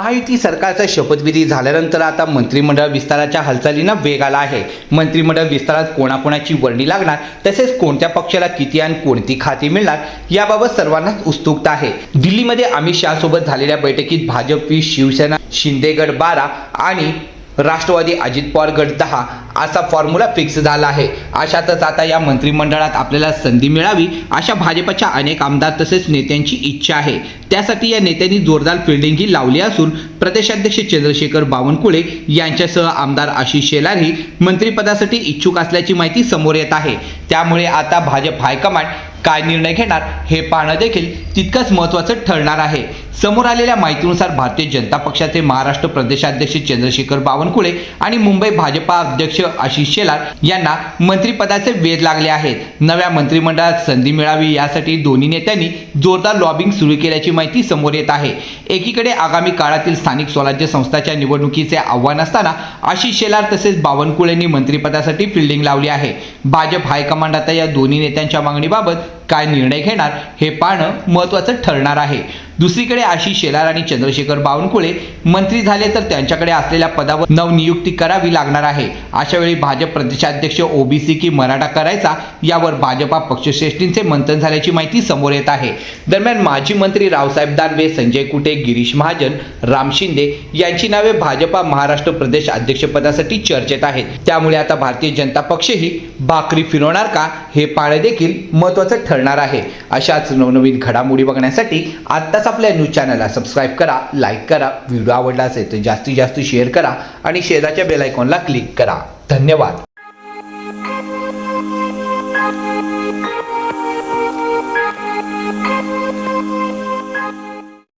महायुती सरकारचा शपथविधी झाल्यानंतर आता मंत्रिमंडळ विस्ताराच्या हालचालींना वेग आला आहे. मंत्रिमंडळ विस्तारात कोणाकोणाची वर्णी लागणार तसेच कोणत्या पक्षाला किती आणि कोणती खाती मिळणार याबाबत सर्वांनाच उत्सुकता आहे. दिल्लीमध्ये अमित शहा सोबत झालेल्या बैठकीत भाजप शिवसेना शिंदेगड बारा आणि राष्ट्रवादी अजित पवार गट दहा असा फॉर्म्युला फिक्स झाला आहे. अशातच आता या मंत्रिमंडळात आपल्याला संधी मिळावी अशा भाजपच्या अनेक आमदार तसेच नेत्यांची इच्छा आहे. त्यासाठी या नेत्यांनी जोरदार फिल्डिंगही लावली असून प्रदेशाध्यक्ष चंद्रशेखर बावनकुळे यांच्यासह आमदार आशिष शेलारही मंत्रिपदासाठी इच्छुक असल्याची माहिती समोर येत आहे. त्यामुळे आता भाजप हायकमांड काय निर्णय घेणार हे पाहणं देखील तितकंच महत्त्वाचं ठरणार आहे. समोर आलेल्या माहितीनुसार भारतीय जनता पक्षाचे महाराष्ट्र प्रदेशाध्यक्ष चंद्रशेखर बावनकुळे आणि मुंबई भाजपा अध्यक्ष आशिष शेलार यांना मंत्रिपदाचे वेध लागले आहेत. नव्या मंत्रिमंडळात संधी मिळावी यासाठी दोन्ही नेत्यांनी जोरदार लॉबिंग सुरू केल्याची माहिती समोर येत आहे. एकीकडे आगामी काळातील स्थानिक स्वराज्य संस्थाच्या निवडणुकीचे आव्हान असताना आशिष शेलार तसेच बावनकुळेंनी मंत्रिपदासाठी फिल्डिंग लावली आहे. भाजप हायकमांड आता या दोन्ही नेत्यांच्या मागणीबाबत काय निर्णय घेणार हे पाहणं महत्त्वाचं ठरणार आहे. दुसरीकडे आशिष शेलार आणि चंद्रशेखर बावनकुळे मंत्री झाले तर त्यांच्याकडे असलेल्या पदावर नवनियुक्ती करावी लागणार आहे. अशा वेळी भाजप प्रदेशाध्यक्ष ओबीसी की मराठा करायचा यावर भाजपा पक्षश्रेष्ठींचे मंथन झाल्याची माहिती समोर येत आहे. दरम्यान माजी मंत्री रावसाहेब दानवे संजय कुटे गिरीश महाजन राम शिंदे यांची नावे भाजपा महाराष्ट्र प्रदेश अध्यक्षपदासाठी चर्चेत आहेत. त्यामुळे आता भारतीय जनता पक्षही भाकरी फिरवणार का हे पाहणं देखील महत्त्वाचं ठरणार आहे. अशाच नवनवीन घडामोडी बघण्यासाठी आत्ताच आपल्या न्यूज चॅनलला सबस्क्राईब करा लाईक करा व्हिडिओ आवडला असेल तर जास्तीत जास्त शेअर करा आणि शेजारच्या बेल आयकॉनला क्लिक करा. धन्यवाद.